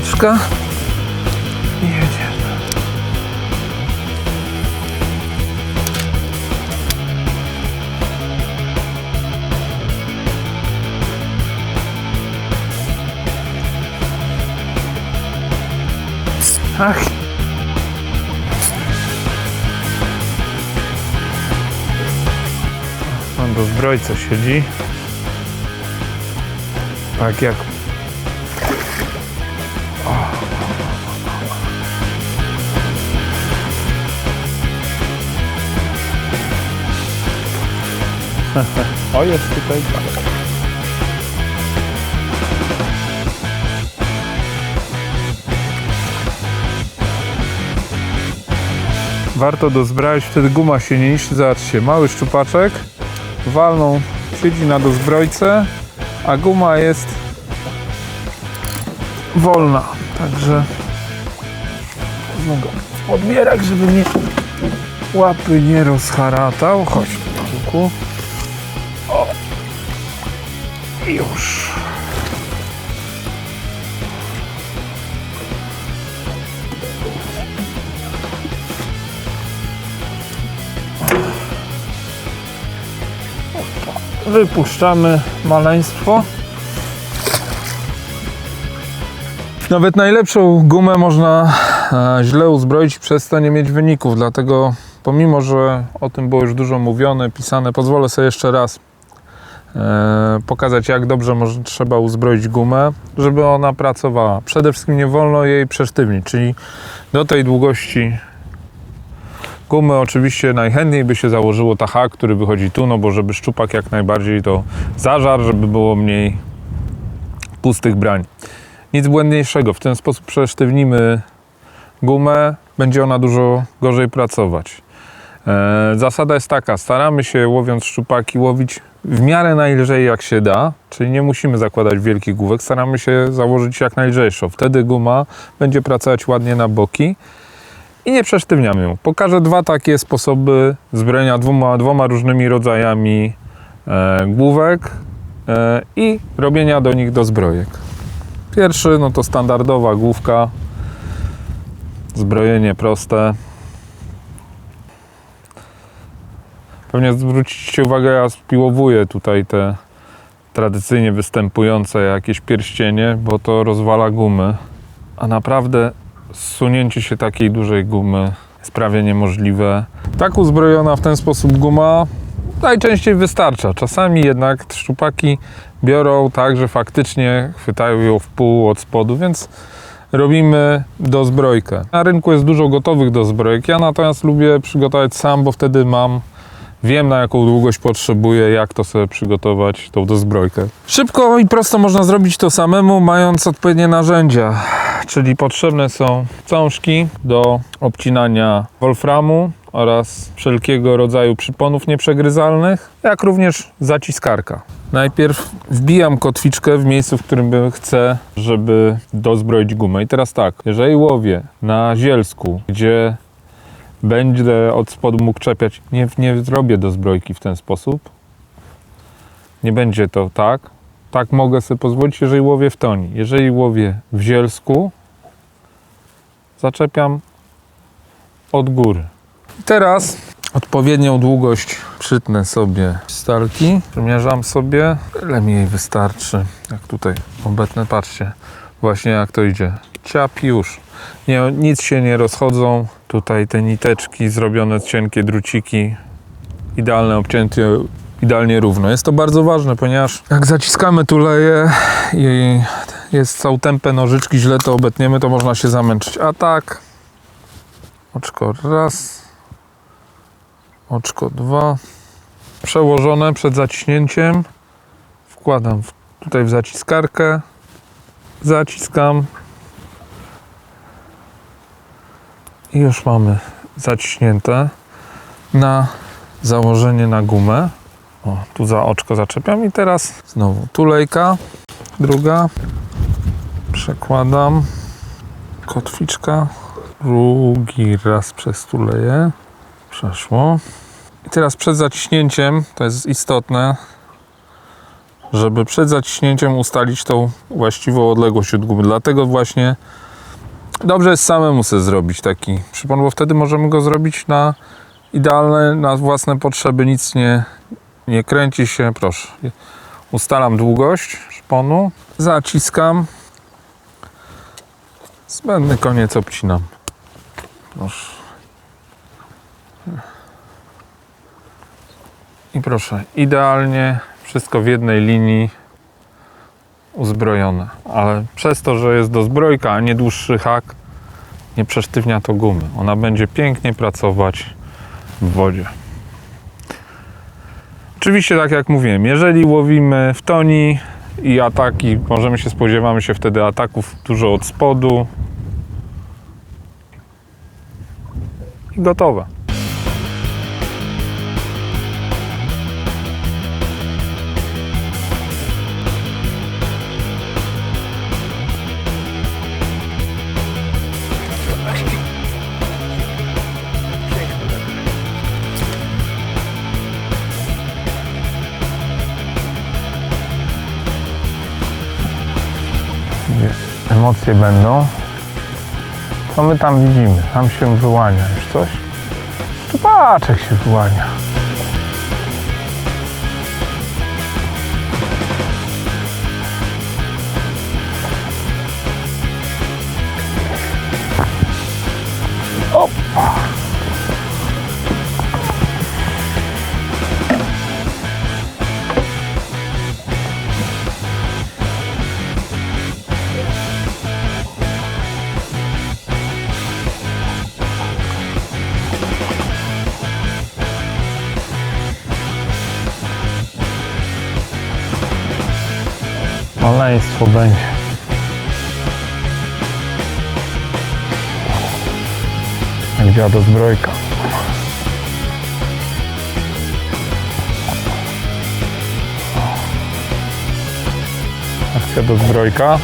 Piąteczka. I jedziemy. Ach. Pan do zbrojca siedzi. Tak jak O, jest tutaj. Warto dozbrać, wtedy guma się nie niszczy. Zobaczcie, mały szczupaczek, walną, siedzi na dozbrojce, a guma jest wolna. Także w podbierak, żeby mnie łapy nie rozharatał. Chodź, Pawełku. O. Już. Wypuszczamy maleństwo. Nawet najlepszą gumę można e, źle uzbroić przez to nie mieć wyników. Dlatego, pomimo że o tym było już dużo mówione, pisane, pozwolę sobie jeszcze raz pokazać, jak dobrze może, trzeba uzbroić gumę, żeby ona pracowała. Przede wszystkim nie wolno jej przesztywnić, czyli do tej długości gumy oczywiście najchętniej by się założyło taha, który wychodzi tu, no bo żeby szczupak jak najbardziej to zażar, żeby było mniej pustych brań. Nic błędniejszego. W ten sposób przesztywnimy gumę, będzie ona dużo gorzej pracować. E, zasada jest taka, staramy się łowiąc szczupaki łowić w miarę najlżej jak się da, czyli nie musimy zakładać wielkich główek, staramy się założyć jak najlżejszą. Wtedy guma będzie pracować ładnie na boki i nie przesztywniamy ją. Pokażę dwa takie sposoby zbrojenia dwoma, dwoma różnymi rodzajami e, główek e, i robienia do nich dozbrojek. Pierwszy no to standardowa główka, zbrojenie proste. Pewnie zwrócicie uwagę, ja spiłowuję tutaj te tradycyjnie występujące jakieś pierścienie, bo to rozwala gumy. A naprawdę zsunięcie się takiej dużej gumy jest prawie niemożliwe. Tak uzbrojona w ten sposób guma najczęściej wystarcza. Czasami jednak szczupaki biorą tak, że faktycznie chwytają ją w pół od spodu, więc robimy dozbrojkę. Na rynku jest dużo gotowych dozbrojek. Ja natomiast lubię przygotować sam, bo wtedy mam Wiem na jaką długość potrzebuję, jak to sobie przygotować, tą dozbrojkę. Szybko i prosto można zrobić to samemu, mając odpowiednie narzędzia. Czyli potrzebne są cążki do obcinania wolframu oraz wszelkiego rodzaju przyponów nieprzegryzalnych, jak również zaciskarka. Najpierw wbijam kotwiczkę w miejscu, w którym chcę, żeby dozbroić gumę. I teraz tak, jeżeli łowię na zielsku, gdzie będę od spodu mógł czepiać, nie, nie zrobię do zbrojki w ten sposób. Nie będzie to tak. Tak mogę sobie pozwolić, jeżeli łowię w toni. Jeżeli łowię w zielsku, zaczepiam od góry. Teraz odpowiednią długość przytnę sobie stalki. Przymierzam sobie, ile mi jej wystarczy. Jak tutaj obecne, patrzcie, właśnie jak to idzie. Ciap już. Nie, nic się nie rozchodzą. Tutaj te niteczki zrobione, cienkie druciki, idealne obcięcie, idealnie równo. Jest to bardzo ważne, ponieważ jak zaciskamy tuleje i jest całą tempę nożyczki, źle to obetniemy, to można się zamęczyć. A tak, oczko raz, oczko dwa, przełożone przed zaciśnięciem, wkładam tutaj w zaciskarkę, zaciskam, i już mamy zaciśnięte na założenie na gumę. O, tu za oczko zaczepiam i teraz znowu tulejka, druga, przekładam, kotwiczka, drugi raz przez tuleję, przeszło. I teraz przed zaciśnięciem, to jest istotne, żeby przed zaciśnięciem ustalić tą właściwą odległość od gumy. Dlatego właśnie dobrze jest samemu sobie zrobić taki przypon, bo wtedy możemy go zrobić na idealne, na własne potrzeby. Nic nie, nie kręci się. Proszę. Ustalam długość szponu, zaciskam. Zbędny koniec obcinam. Proszę. I proszę, idealnie wszystko w jednej linii uzbrojone. Ale przez to, że jest dozbrojka, a nie dłuższy hak, nie przesztywnia to gumy. Ona będzie pięknie pracować w wodzie. Oczywiście, tak jak mówiłem, jeżeli łowimy w toni i ataki, możemy się spodziewamy się wtedy ataków dużo od spodu. I gotowe. Emocje będą. Co my tam widzimy? Tam się wyłania już coś. Jak się wyłania. Maleństwo będzie. Jak działa zbrojka. Akcja do zbrojka.